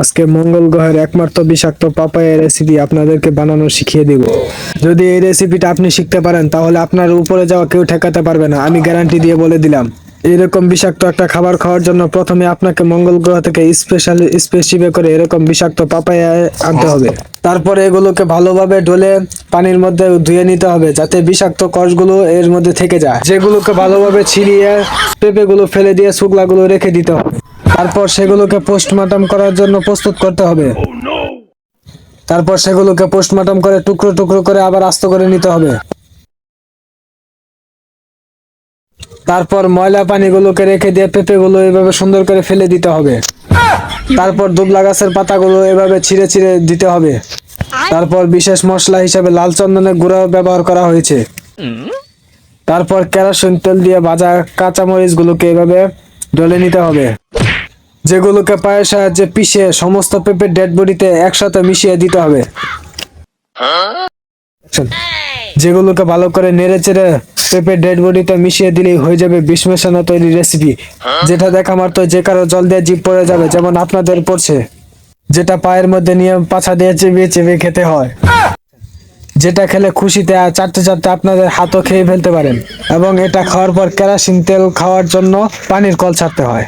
আজকে মঙ্গল গ্রহের একমাত্র বিষাক্ত পাপায়ের রেসিপি আপনাদেরকে বানানো শিখিয়ে দেব। যদি এই রেসিপিটা আপনি শিখতে পারেন, তাহলে আপনার উপরে যাওয়া কেউ ঠেকাতে পারবে না, আমি গ্যারান্টি দিয়ে বলে দিলাম। এরকম বিষাক্ত একটা খাবার খাওয়ার জন্য প্রথমে আপনাকে মঙ্গল গ্রহ থেকে স্পেশাল স্পেসিফে করে এরকম বিষাক্ত পাপায়া আনতে হবে। তারপরে এগুলোকে ভালোভাবে ঢলে পানির মধ্যে ধুয়ে নিতে হবে, যাতে বিষাক্ত কষগুলো এর মধ্যে থেকে যায়। যেগুলোকে ভালোভাবে ছিঁড়িয়ে পেঁপেগুলো ফেলে দিয়ে শুকলাগুলো রেখে দিতে হবে। তারপর সেগুলোকে পোস্টমর্টম করার জন্য প্রস্তুত করতে হবে। তারপর সেগুলোকে পোস্টমর্টম করে টুকরো টুকরো করে আবার আস্ত করে নিতে হবে। তারপর ময়লা পানিগুলোকে রেখে দিয়ে পেঁপেগুলো এভাবে সুন্দর করে ফেলে দিতে হবে। তারপর দুবলা গাছের পাতাগুলো এভাবে ছিঁড়ে ছিঁড়ে দিতে হবে। তারপর বিশেষ মশলা হিসেবে লাল চন্দনের গুঁড়া ব্যবহার করা হয়েছে। তারপর কেরোসিন তেল দিয়ে ভাজা কাঁচামরিচ গুলোকে এভাবে ডলে নিতে হবে। যেগুলোকে পায়ের সাহায্যে পিষে সমস্ত পেঁপের ডেড বডিতে একসাথে মিশিয়ে দিতে হবে। যেগুলোকে ভালো করে নেড়ে চেড়ে পেঁপের ডেড বডিতে মিশিয়ে দিলেই হয়ে যাবে বিষ মেশানো তৈরি রেসিপি যেটা দেখা মাত্র যে কারও জল দিয়ে জিপ পড়ে যাবে, যেমন আপনাদের পড়ছে, যেটা পায়ের মধ্যে নিয়ে পাছা দিয়ে চেবিয়ে চেবিয়ে খেতে হয়। যেটা খেলে খুশিতে চারটে চারটে আপনাদের হাতও খেয়ে ফেলতে পারেন, এবং এটা খাওয়ার পর কেরাসিন তেল খাওয়ার জন্য পানির কল ছাড়তে হয়।